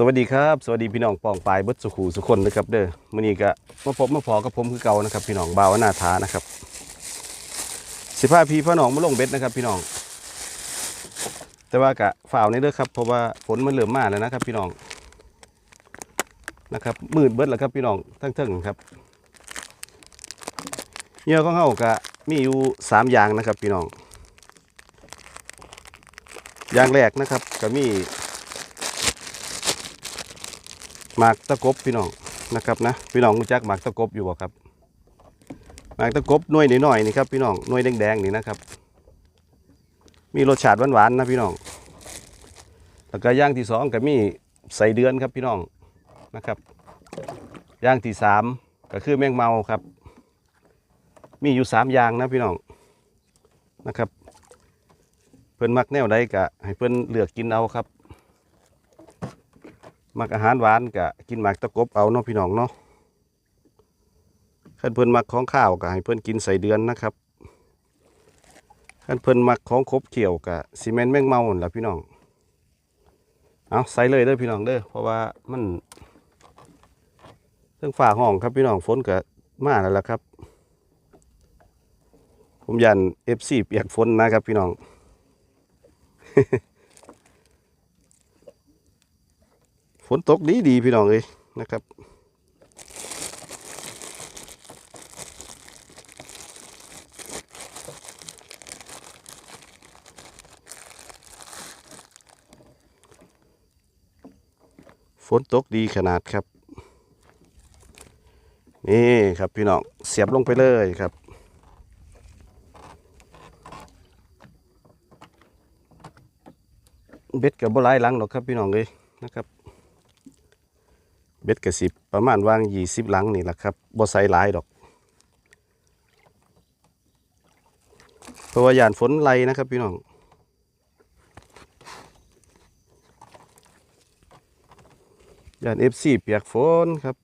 สวัสดีครับ สวัสดีพี่น้องปองปลายบดสุขูสุคนนะครับเด้อมื้อนี้ก็มาพบมาพอกับผมคือเก่านะครับ พี่น้องบ่าวนาถานะครับสิพาพี่พ่อหนองมาลงเบ็ดนะครับ พี่น้อง แต่ว่ากะฝ่าวนี่เด้อครับเพราะว่าฝนมันเริ่มมาแล้วนะครับ พี่น้องนะครับมืดเบิดแล้วครับพี่น้องทั้งเทิงครับเหยื่อของเฮากะมีอยู่สามอย่างนะครับ พี่น้อง อย่างแรกนะครับก็มี หมากตะกบพี่น้องนะครับนะพี่น้องรู้จักหมากตะกบอยู่บ่ครับหมากตะกบหน่วยหน่อยๆนี่ครับพี่น้องหน่วยแดงๆนี่นะครับ มีรสชาติหวานๆนะพี่น้องแล้วก็ย่างที่สองก็มีใส่เดือนครับพี่น้องนะครับย่างที่สามก็คือแมงเมาครับ มีอยู่สามอย่างนะพี่น้องนะครับ เพิ่อนมักแนวใดก็ให้เพิ่อนเลือกกินเอาครับ มักอาหารหวานกะกินหมากตะกบเอาเนาะพี่น้องเนาะขั้นเพิ่นมักของข้าวกะให้เพิ่นกินใส่เดือนนะครับขั้นเพิ่นมักของครบเขียวกะซีเมนต์แมงเมาหั่นล่ะพี่น้องเอาใส่เลยเด้อพี่น้องเด้อเพราะว่ามันเรื่องฝ่าห้องครับพี่น้องฝนกะมาแล้วล่ะครับ ผมยันเอฟซีเปียกฝนนะครับพี่น้อง ฝนตกดีดีพี่น้องเอ้ยนะครับฝนตกดีขนาดครับ นี่ครับพี่น้องเสียบลงไปเลยครับ เบ็ดกับบ่หลายหลังหรอกครับพี่น้องเอ้ยนะครับ เบ็ดกระสิบประมาณวางยี่สิบหลังนี่แหละครับบ่ใส่หลายดอกเพราะว่ายานฝนไหลนะครับพี่น้องยานเอฟซีเปียกฝนครับ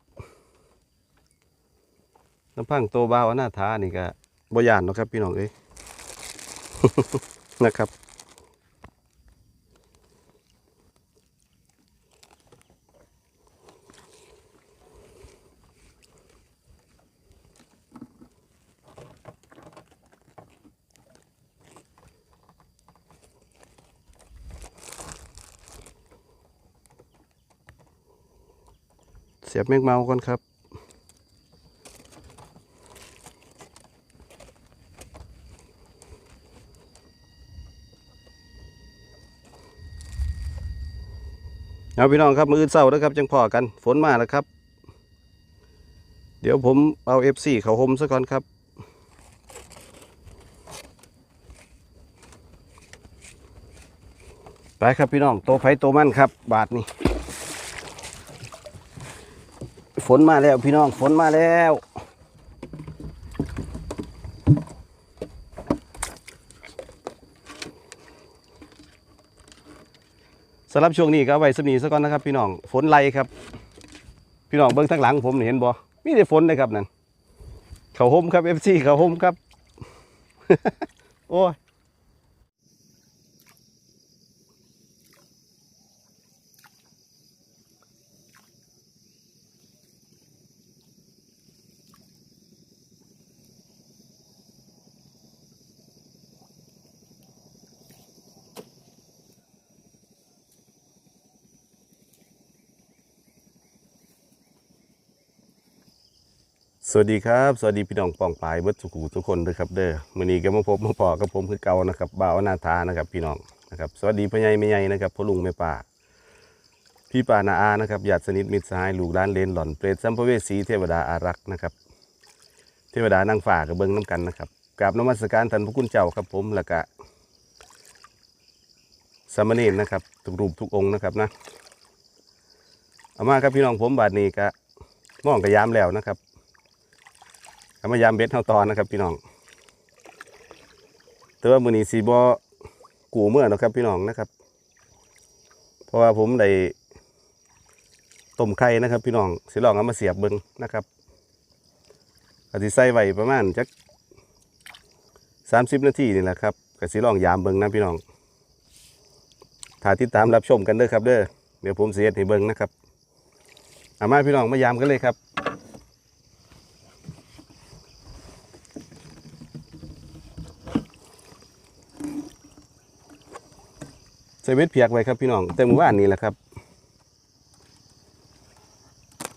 น้ำพังโตบ้าวอนาถานี่ก็บ่ยานเนาะครับพี่น้องเอ้ยนะครับ สียบแมงเมาก่อนครับเอาพี่น้องครับมือเศร้าแล้วครับจังพอกันฝนมาแล้วครับ เดี๋ยวผมเอาเอฟซีเขาหมซะก่อนครับ ไปครับพี่น้องโตไผ่โตมันครับ บาทนี่ ฝนมาแล้วพี่น้องฝนมาแล้วสำหรับช่วงนี้ก็ไว้สนีซะก่อนนะครับ พี่น้องฝนไล่ครับ พี่น้องเบิ้องทั้งหลังผมเห็นบ่มีแต่ฝนเลยครับนั่นเขาห่มครับเอฟซีเขาห่มครับ โอ้ย สวัสดีครับ สวัสดีพี่น้องปองปลายเบิดสุขูทุกคนด้วยครับเด้อมื้อนี้ก็มาพบมาพอกับผมคือเก่านะครับบ่าวนาทานะครับ พี่น้องนะครับสวัสดีพ่อใหญ่แม่ใหญ่นะครับพ่อลุงแม่ป้าพี่ป้านาอานะครับญาติสนิทมิตรสหายลูกหลานเลนหล่อนเปรตสัมภเวสีเทวดาอารักษ์นะครับ เทวดานางฝ่ากับเบิ้งน้ำกันนะครับกราบนมัสการท่านพระคุณเจ้าครับผมแล้วก็สามเณรนะครับทุกรูปทุกองค์นะครับนะเอามาครับพี่น้องผมบาดนี้ก็มองกระยามแล้วนะครับ มายามเบ็ดเท่าตอนนะครับ พี่น้อง แต่ว่ามือนี้สีบอกูเมื่อนะครับ พี่น้องนะครับ เพราะว่าผมได้ต้มไข่นะครับ พี่น้องสิลองเอามาเสียบเบิงนะครับก็สิใส่ไว้ประมาณจักสามสิบนาทีนี่แหละครับก็สิลองยามเบิงนะพี่น้องถ้าติดตามรับชมกันเด้อครับ เด้อเดี๋ยวผมเสียให้เบิ่งนะครับเอามาพี่น้องมายามกันเลยครับ ใส่เวทเพียกไว้ครับพี่น้องแต่มื่อวานนี้แหละครับ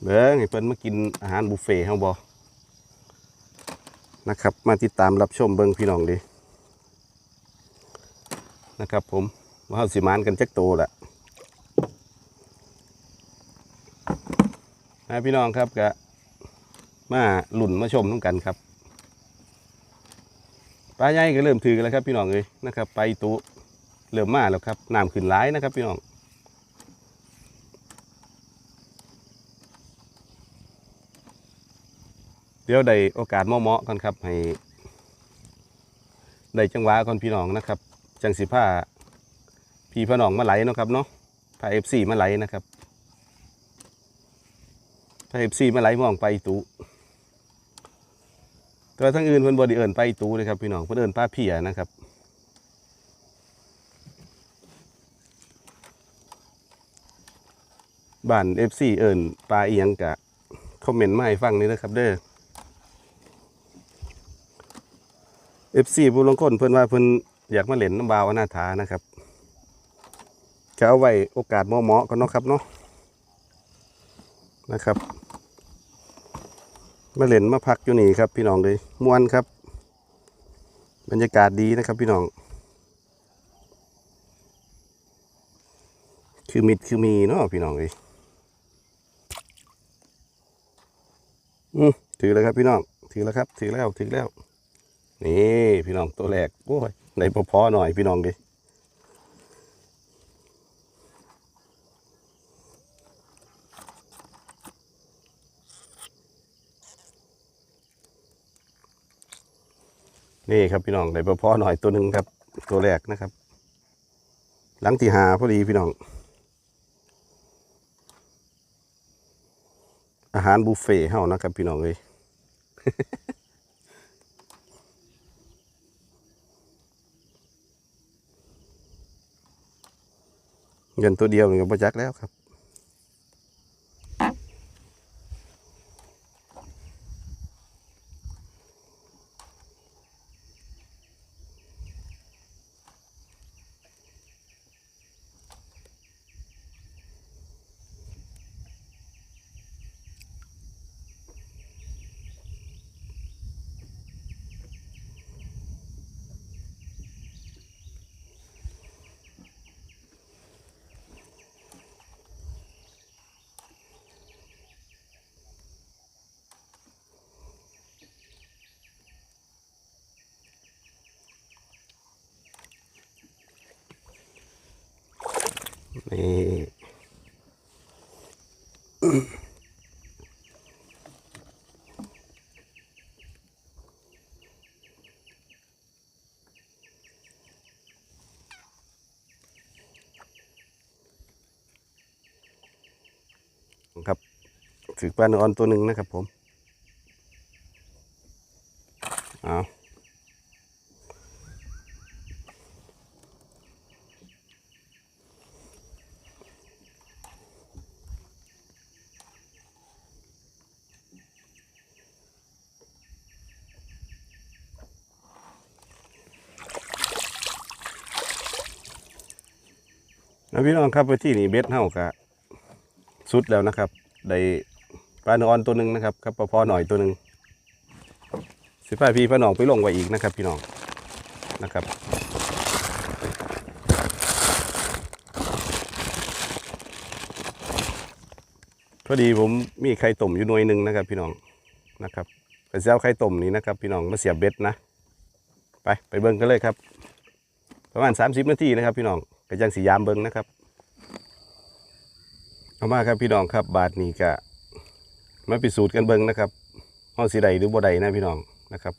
เบิ่งให้เพิ่นมากินอาหารบุฟเฟ่ต์เฮาบ่นะครับ มาติดตามรับชมเบิ่งพี่น้องดินะครับ ผมว่าเฮาสิมานกันจักโตละนะพี่น้องครับก็มาหลุ่นมาชมน้ำกันครับปลาใหญ่ก็เริ่มถือกันแล้วครับพี่น้องเลยนะครับไปตุ เริ่มมาแล้วครับน้ำขึ้นร้ายนะครับพี่น้องเดี๋ยวได้โอกาสเหมาะๆกันครับให้ได้จังหวะก่อนพี่น้องนะครับ จังสิผ้าพี่พี่น้องมาไหลนะครับเนาะพาเอฟซีมาไหลนะครับพาเอฟซีมาไหลมองไปตูแตัวาทั้งอื่นเพิ่นบไดีเอิญไปตูเลยครับพี่น้องเพิ่นเอิญป้าเพียนะครับ บ้านเอฟซีเอิญปลาเอียงกะคอมเมนต์มาให้ฟังนี่นะครับเด้อเอฟซีผู้ลงคนเพิ่อนว่าเพิ่อนอยากมาเล่นน้ำบาวอนาถานะครับจะเอาไว้โอกาสเหมาะๆกันเนาะครับเนาะนะครับ มาเล่นมาพักอยู่นี่ครับ พี่น้องเลยม่วนครับ บรรยากาศดีนะครับพี่น้อง คือมิดคือมีเนาะพี่น้องเลย อืมถือแล้วครับพี่น้อง ถือแล้วครับ ถือแล้ว ถือแล้ว นี่พี่น้องตัวแรกโอ้ยในพอพอๆหน่อยพี่น้องดินี่ครับพี่น้องในพอพอๆหน่อยตัวหนึ่งครับ ตัวแรกนะครับ หลังที่หาพอดีพี่น้อง อา หารบุฟเฟ่ต์เฮานะครับพี่น้องเลยเงินตัวเดียวนี่ก็บ่จักแล้วครับ นี่ครับถือปลาเนื้ออ่อนตัวหนึ่งนะครับผม เอา้พี่น้องครับไปที่นี่เบ็ดเฮากะสุดแล้วนะครับได้ปลาเนื้ออ่อนตัวหนึ่งนะครับครับปลาพอหน่อยตัวหนึ่งสิพาพี่พาน้องไปลงไว้อีกนะครับ พี่น้องนะครับพอดีผมมีไข่ต้มอยู่หน่วยหนึ่งนะครับ พี่น้องนะครับไปเสียเอาไข่ต้มนี้นะครับ พี่น้องมาเสียบเบ็ดนะ ไปไปเบิ้งกันเลยครับ ประมาณ30นาทีนะครับ พี่น้อง ก็ยังสียามเบิ้งนะครับ เอามาครับพี่น้องครับ บาทนี้ก็มาพิสูจน์กันเบิ้งนะครับห้องสีใดหรือบ่ใดนะพี่น้องนะครับ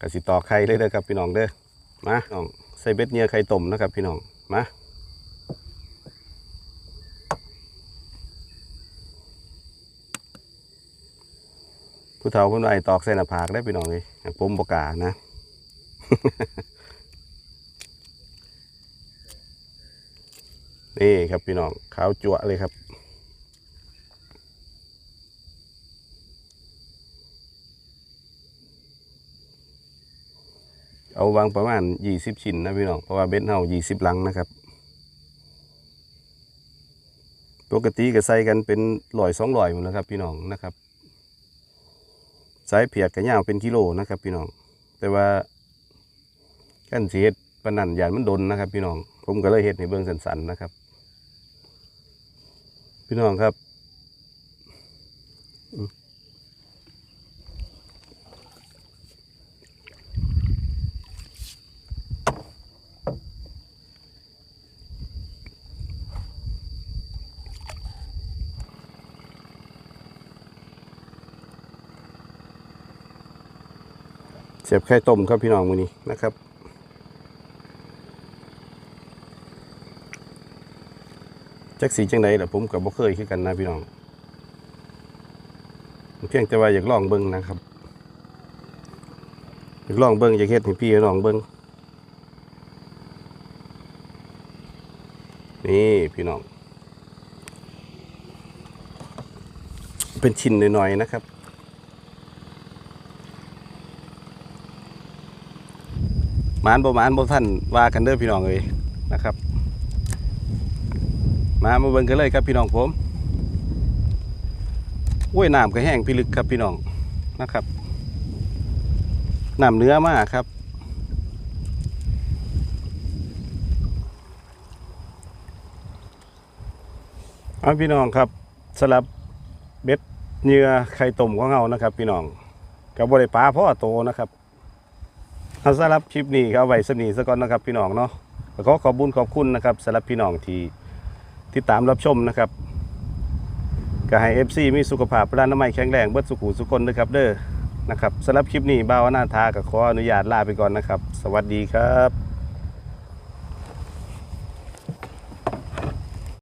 กสิต่อไข่เลยเด้อครับพี่น้องเด้อมาน้องใส่เบ็ดเนียไข่ต้มนะครับ พี่น้องมาผู้เฒ่าคนไอ้ตอกใส่หน้าผากได้พี่น้องเลยผมบกล้านะ นี่ครับพี่น้องขาวจั่วเลยครับ เอาวางประมาณยี่สิบชิ้นนะพี่น้องเพราะว่าเบ็ดเฮายี่สิบลังนะครับ ปกติก็ใส่กันเป็นร้อยสองร้อยหมดนะครับพี่น้องนะครับสายเพียกกับยาวเป็นกิโลนะครับ พี่น้อง แต่ว่าขั้นเสีเฮ็ดปนนันยานมันดนนะครับ พี่น้อง ผมก็เลยเฮ็ดในเบื้องสันๆนะครับ พี่น้องครับเสียบไข่ต้มครับพี่น้องมือนี้นะครับ จักสีจังไดล่ะผมกับบ่เคยคือกันนะพี่น้อง เพียงแต่ว่าอยากลองเบิ่งนะครับ อยากลองเบิ่งอยากเฮ็ดให้พี่น้องเบิ่งนี่พี่น้อง เป็นชิ้นหน่อยๆนะครับมานบ่มานบ่ท่านว่ากันเด้อพี่น้องเอ้ยนะครับ มามาเบิ่งกันเลยครับพี่น้องผมโอ้ยน้ำก็แห้งพิลึกครับพี่น้องนะครับน้ำเนื้อมากครับ เอาพี่น้องครับสลับเบ็ดเหยื่อไข่ต้มของเรานะครับ พี่น้องกับบริปลาพ่อโตนะครับเอาสำหรับคลิปนี้ก็เอาไว้สนีซะก่อนนะครับพี่น้องเนาะแล้วก็ขอบบุญขอบคุณนะครับสำหรับพี่น้องที่ ที่ตามรับชมนะครับก็ให้ FC มีสุขภาพร่างน้ำไม้แข็งแรงเบิดสุขุสุขคนนะครับเด้อนะครับสำหรับคลิปนี้บ่าวนาทากับขออนุญาตลาไปก่อนนะครับ สวัสดีครับ